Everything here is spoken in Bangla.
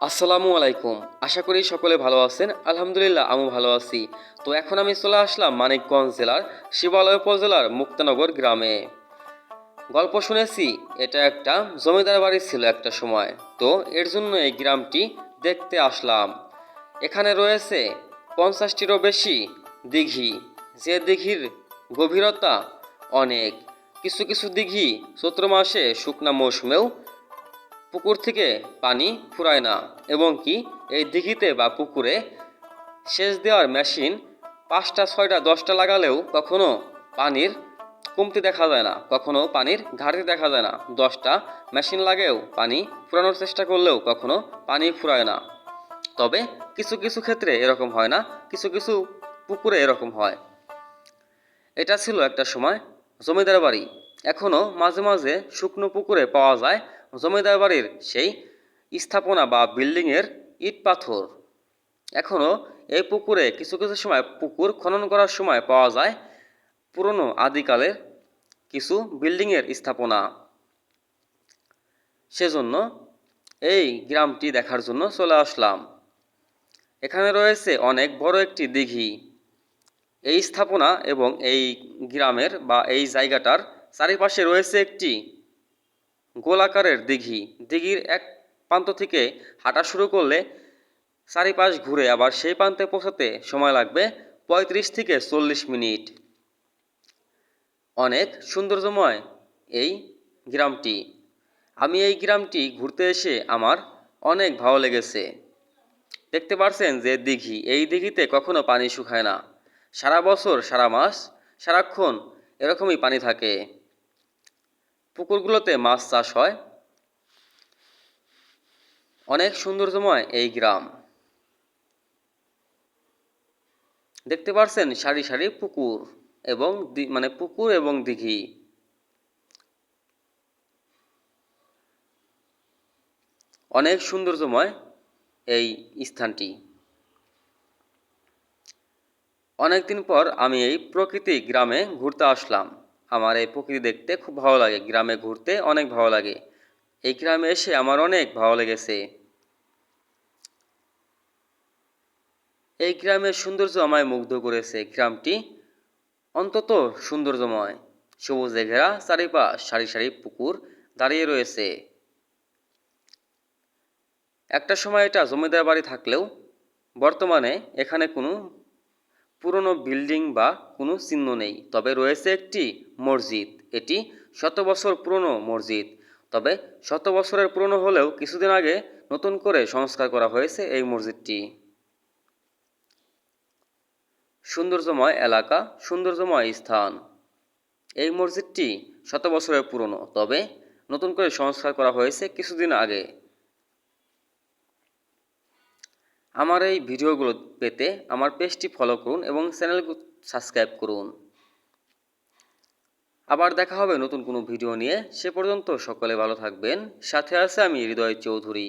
আসসালামু আলাইকুম। আশা করি সকলে ভালো আছেন। আলহামদুলিল্লাহ, আমি ভালো আছি। তো এখন আমি চলে আসলাম মানিকগঞ্জ জেলার শিবালয় উপজেলার মুক্তানগর গ্রামে। গল্প শুনেছি, এটা একটা জমিদার বাড়ি ছিল একটা সময়। তো এর জন্য এই গ্রামটি দেখতে আসলাম। এখানে রয়েছে পঞ্চাশটিরও বেশি দিঘি। যে দিঘির গভীরতা অনেক। কিছু কিছু দিঘি চৈত্র মাসে শুকনা মৌসুমেও পুকুর থেকে পানি ফুরায় না, এবং কি এই দিঘিতে বা পুকুরে সেচ দেওয়ার মেশিন পাঁচটা, ছয়টা, দশটা লাগালেও কখনো পানির কমতি দেখা যায় না, কখনো পানির ঘাটতি দেখা যায় না। দশটা মেশিন লাগেও পানি ফুরানোর চেষ্টা করলেও কখনো পানি ফুরায় না। তবে কিছু কিছু ক্ষেত্রে এরকম হয় না, কিছু কিছু পুকুরে এরকম হয়। এটা ছিল একটা সময় জমিদার বাড়ি। এখনও মাঝে মাঝে শুকনো পুকুরে পাওয়া যায় জমিদার বাড়ির সেই স্থাপনা বা বিল্ডিংয়ের ইট পাথর। এখনও এই পুকুরে কিছু কিছু সময় পুকুর খনন করার সময় পাওয়া যায় পুরনো আদিকালের কিছু বিল্ডিংয়ের স্থাপনা। সেজন্য এই গ্রামটি দেখার জন্য চলে আসলাম। এখানে রয়েছে অনেক বড় একটি দিঘি। এই স্থাপনা এবং এই গ্রামের বা এই জায়গাটার চারিপাশে রয়েছে একটি গোলাকারের দিঘি। দিঘির এক প্রান্ত থেকে হাঁটা শুরু করলে চারিপাশ ঘুরে আবার সেই প্রান্তে পৌঁছাতে সময় লাগবে পঁয়ত্রিশ থেকে চল্লিশ মিনিট। অনেক সৌন্দর্যময় এই গ্রামটি। আমি এই গ্রামটি ঘুরতে এসে আমার অনেক ভালো লেগেছে। দেখতে পারছেন যে দিঘি, এই দিঘিতে কখনো পানি শুকায় না। সারা বছর, সারা মাস, সারাক্ষণ এরকমই পানি থাকে। পুকুরগুলোতে মাছ চাষ হয়। অনেক সৌন্দর্যময় এই গ্রাম। দেখতে পারছেন সারি সারি পুকুর এবং মানে পুকুর এবং দিঘি। অনেক সৌন্দর্যময় এই স্থানটি। অনেকদিন পর আমি এই প্রকৃতি গ্রামে ঘুরতে আসলাম। আমার এই প্রকৃতি দেখতে খুব ভালো লাগে, গ্রামে ঘুরতে অনেক ভালো লাগে। এই গ্রামে এসে আমার অনেক ভালো লেগেছে। এই গ্রামের সৌন্দর্য আমায় মুগ্ধ করেছে। গ্রামটি অন্তত সৌন্দর্যময়। সবুজে ঘেরা চারিপাশ, সারি সারি পুকুর দাঁড়িয়ে রয়েছে। একটা সময় এটা জমিদার বাড়ি থাকলেও বর্তমানে এখানে কোনো পুরনো বিল্ডিং বা কোনো চিহ্ন নেই। তবে রয়েছে একটি মসজিদ। এটি শত বছর পুরনো মসজিদ। তবে শত বছরের পুরনো হলেও কিছুদিন আগে নতুন করে সংস্কার করা হয়েছে এই মসজিদটি। সৌন্দর্যময় এলাকা, সৌন্দর্যময় স্থান। এই মসজিদটি শত বছরের পুরনো, তবে নতুন করে সংস্কার করা হয়েছে কিছুদিন আগে। আমার এই ভিডিওগুলো পেতে আমার পেজটি ফলো করুন এবং চ্যানেল সাবস্ক্রাইব করুন। আবার দেখা হবে নতুন কোনো ভিডিও নিয়ে। সে পর্যন্ত সকলে ভালো থাকবেন। সাথে আছে আমি হৃদয় চৌধুরী।